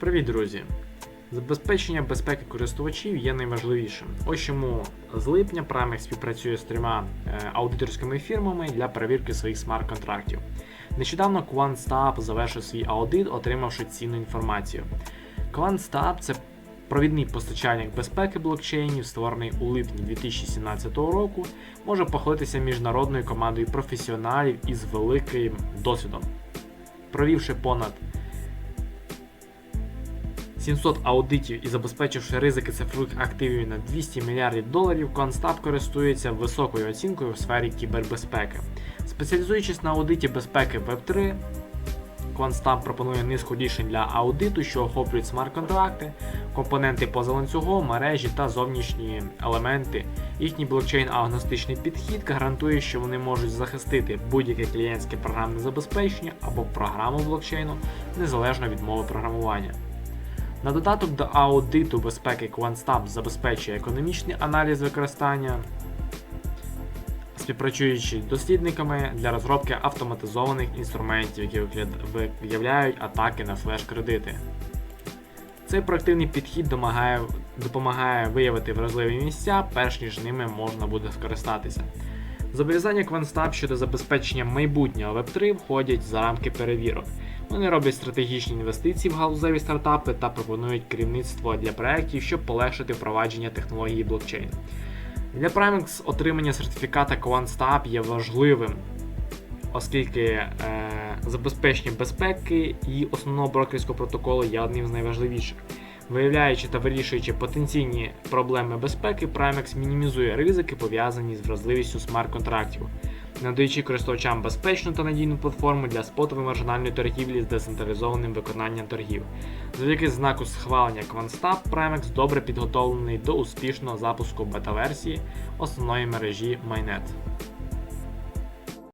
Привіт, друзі! Забезпечення безпеки користувачів є найважливішим. Ось чому з липня Primex співпрацює з трьома е, аудиторськими фірмами для перевірки своїх смарт-контрактів. Нещодавно QuantStab завершив свій аудит, отримавши цінну інформацію. QuantStab – це провідний постачальник безпеки блокчейнів, створений у липні 2017 року, може похвалитися міжнародною командою професіоналів із великим досвідом. Провівши понад 700 аудитів і забезпечивши ризики цифрових активів на 200 мільярдів доларів, Констаб користується високою оцінкою в сфері кібербезпеки. Спеціалізуючись на аудиті безпеки Web3, Quantstab пропонує низку рішень для аудиту, що охоплюють смарт-контракти, компоненти поза ланцюгом, мережі та зовнішні елементи. Їхній блокчейн-агностичний підхід гарантує, що вони можуть захистити будь-яке клієнтське програмне забезпечення або програму блокчейну незалежно від мови програмування. На додаток до аудиту безпеки QuantStab забезпечує економічний аналіз використання, співпрацюючи з дослідниками для розробки автоматизованих інструментів, які виявляють атаки на флеш-кредити. Цей проактивний підхід домагає, допомагає виявити вразливі місця, перш ніж ними можна буде скористатися. Зобов'язання QuantStab щодо забезпечення майбутнього Web3 входять за рамки перевірок. Вони роблять стратегічні інвестиції в галузеві стартапи та пропонують керівництво для проєктів, щоб полегшити впровадження технології блокчейн. Для Primex отримання сертифіката QuantStab є важливим, оскільки е, забезпечення безпеки і основного брокерського протоколу є одним з найважливіших. Виявляючи та вирішуючи потенційні проблеми безпеки, Primex мінімізує ризики, пов'язані з вразливістю смарт-контрактів, надаючи користувачам безпечну та надійну платформу для спотової маржинальної торгівлі з децентралізованим виконанням торгів. Завдяки знаку схвалення QuantStab, Primex добре підготовлений до успішного запуску бета-версії основної мережі Mainnet.